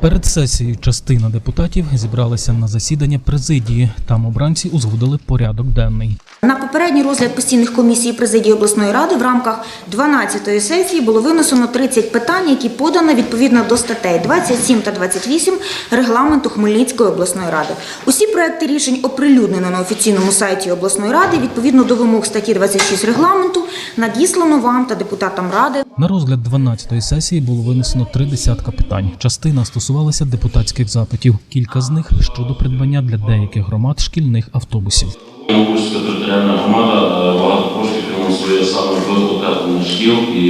Перед сесією частина депутатів зібралася на засідання президії. Там обранці узгодили порядок денний. На попередній розгляд постійних комісій президії обласної ради в рамках 12-ї сесії було винесено 30 питань, які подано відповідно до статей 27 та 28 регламенту Хмельницької обласної ради. Усі проекти рішень оприлюднено на офіційному сайті обласної ради відповідно до вимог статті 26 регламенту надіслано вам та депутатам ради На розгляд 12-ї сесії було винесено три десятка питань. Частина стосувалася депутатських запитів. Кілька з них щодо придбання для деяких громад шкільних автобусів. Новгородська територіальна громада е, багато коштів фінансує саме утеплення шкіл і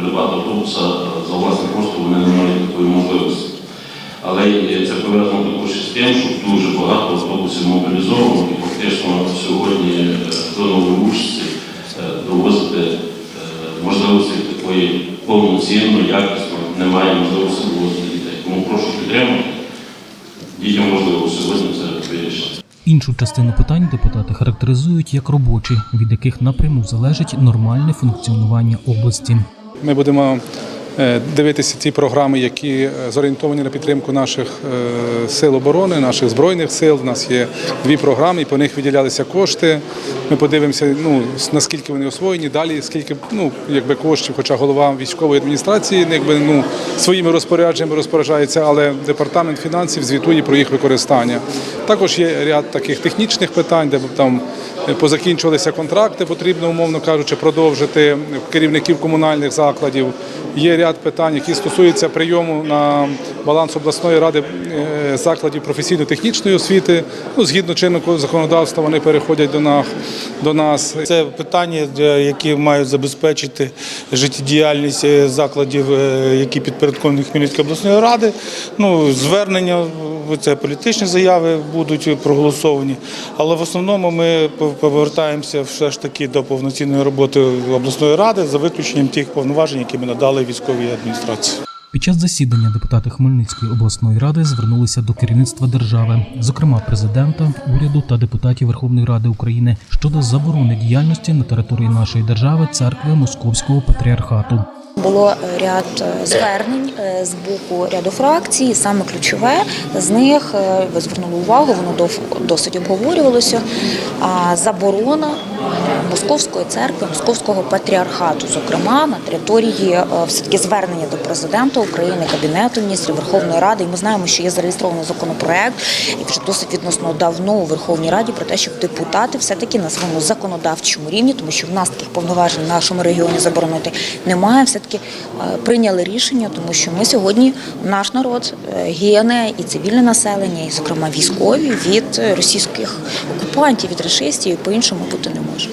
придбати автобуса е, за власні кошти вони не мають такої можливості. Але це пов'язано також з тим, що дуже багато автобусів мобілізовано і фактично сьогодні е, до нової участі довозити е, можливості такої повноцінно, якісно немає можливості. Підтримати. Дітям можливо сьогодні це вирішити. Іншу частину питань депутати характеризують як робочі, від яких напряму залежить нормальне функціонування області. Ми будемо дивитися ті програми, які е, зорієнтовані на підтримку наших е, сил оборони, наших збройних сил. У нас є дві програми, і по них виділялися кошти. Ми подивимося, ну наскільки вони освоєні. Далі скільки ну якби коштів, хоча голова військової адміністрації якби ну своїми розпорядженнями розпоряджається, але департамент фінансів звітує про їх використання. Також є ряд таких технічних питань, де там позакінчувалися контракти, потрібно, умовно кажучи, продовжити керівників комунальних закладів. Є ряд питань, які стосуються прийому на баланс обласної ради е, закладів професійно-технічної освіти. Ну, згідно чинного законодавства, вони переходять до нас. Це питання, які мають забезпечити життєдіяльність е, закладів, е, які підпорядковані Хмельницької обласної ради. Ну, звернення, це політичні заяви будуть проголосовані. Але в основному ми пов- повертаємося все ж таки до повноцінної роботи обласної ради за виключенням тих повноважень, які ми надали військовій адміністрації. Під час засідання депутати Хмельницької обласної ради звернулися до керівництва держави, зокрема президента, уряду та депутатів Верховної Ради України щодо заборони діяльності на території нашої держави церкви Московського патріархату. Було е, ряд е, звернень е, з боку ряду фракцій. Саме ключове з них ви звернули увагу, воно досить обговорювалося. Заборона московської церкви, московського патріархату, зокрема на території е, все-таки звернення до президента України, кабінету міністрів Верховної Ради. І ми знаємо, що є зареєстрований законопроект, і вже досить відносно давно у Верховній Раді про те, щоб депутати все-таки на своєму законодавчому рівні, тому що в нас таких повноважень в нашому регіоні заборонити немає. Все таки прийняли рішення, тому що ми сьогодні наш народ е, гине і цивільне населення, і зокрема військові від е, російських окупантів, від рашистів, і по-іншому бути не може.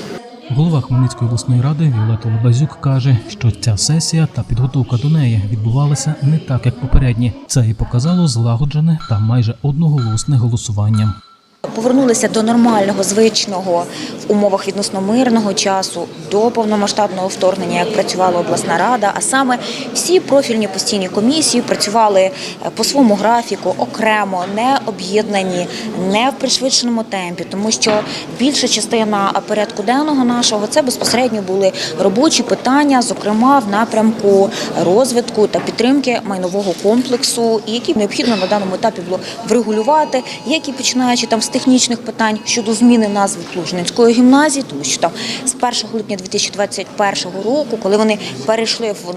Голова Хмельницької обласної ради Віолета Лобазюк каже, що ця сесія та підготовка до неї відбувалася не так, як попередні. Це і показало злагоджене та майже одноголосне голосування. Повернулися до нормального, звичного в умовах відносно мирного часу до повномасштабного вторгнення, як працювала обласна рада. А саме всі профільні постійні комісії працювали е, по своєму графіку окремо, не об'єднані, не в пришвидшеному темпі, тому що більша частина порядку денного нашого це безпосередньо були робочі питання, зокрема в напрямку розвитку та підтримки майнового комплексу, які необхідно на даному етапі було врегулювати, які починаючи там з технічних питань щодо зміни назви Плужненської гімназії, тому що там з 1 липня 2021 року, коли вони перейшли в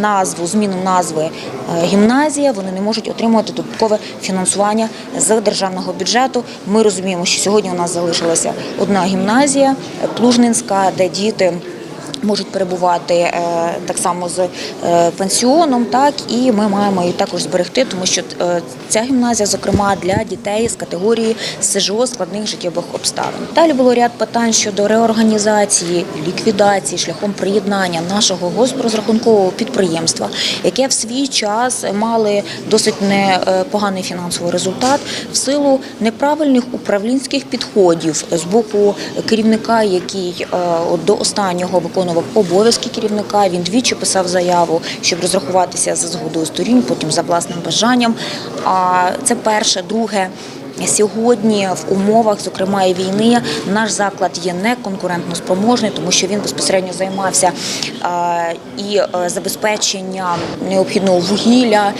назву, зміну назви е, гімназія, вони не можуть отримувати додаткове фінансування з державного бюджету. Ми розуміємо, що сьогодні у нас залишилася одна гімназія Плужненська, де діти. Можуть перебувати е, так само з е, пенсіоном, так і ми маємо її також зберегти, тому що е, ця гімназія, зокрема, для дітей з категорії СЖО складних життєвих обставин. Далі було ряд питань щодо реорганізації, ліквідації шляхом приєднання нашого госпрозрахункового підприємства, яке в свій час мали досить непоганий фінансовий результат в силу неправильних управлінських підходів з боку керівника, який до останнього виконував обов'язки керівника. Він двічі писав заяву, щоб розрахуватися за згодою сторін, потім за власним бажанням. А це перше, друге. Сьогодні в умовах, зокрема і війни, наш заклад є не конкурентно спроможний, тому що він безпосередньо займався і е, забезпеченням необхідного вугілля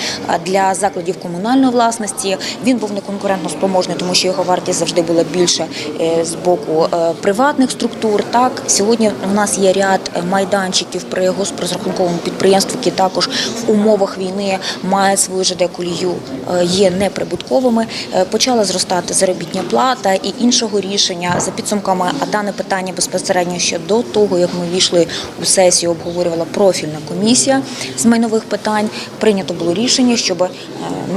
для закладів комунальної власності. Він був не конкурентно спроможний, тому що його вартість завжди була більше е, з боку е, приватних структур. Так сьогодні у нас є ряд майданчиків при госпрозрахунковому підприємстві, які також в умовах війни мають свою ЖД колію, є неприбутковими. Почала зростати заробітня плата і іншого рішення за підсумками. А дане питання безпосередньо ще до того, як ми війшли у сесію, обговорювала профільна комісія з майнових питань. Прийнято було рішення, щоб е,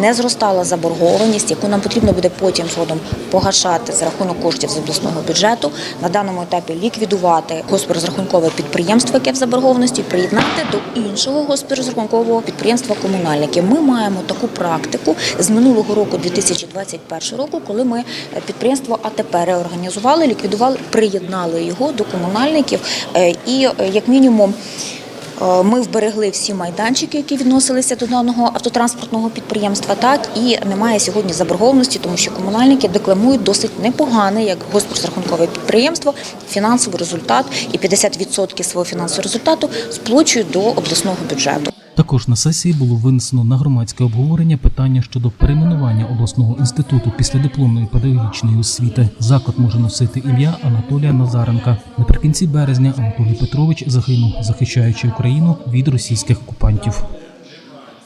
не зростала заборгованість, яку нам потрібно буде потім згодом погашати за рахунок коштів з обласного бюджету. На даному етапі ліквідувати госпрозрахункове підприємство, яке в заборгованості, приєднати до іншого госпрозрахункового підприємства комунальники. Ми маємо таку практику з минулого року, 2021 року, коли ми е, підприємство АТП реорганізували, ліквідували, приєднали його до комунальників е, і е, як мінімум. Ми вберегли всі майданчики, які відносилися до даного автотранспортного підприємства. Так і немає сьогодні заборгованості, тому що комунальники декламують досить непоганий, як госпрозрахункове підприємство, фінансовий результат і 50% свого фінансового результату сплачують до обласного бюджету. Також на сесії було винесено на громадське обговорення питання щодо перейменування обласного інституту після дипломної педагогічної освіти. Заклад може носити ім'я Анатолія Назаренка. Наприкінці березня Анатолій Петрович загинув, захищаючи Україну від російських окупантів.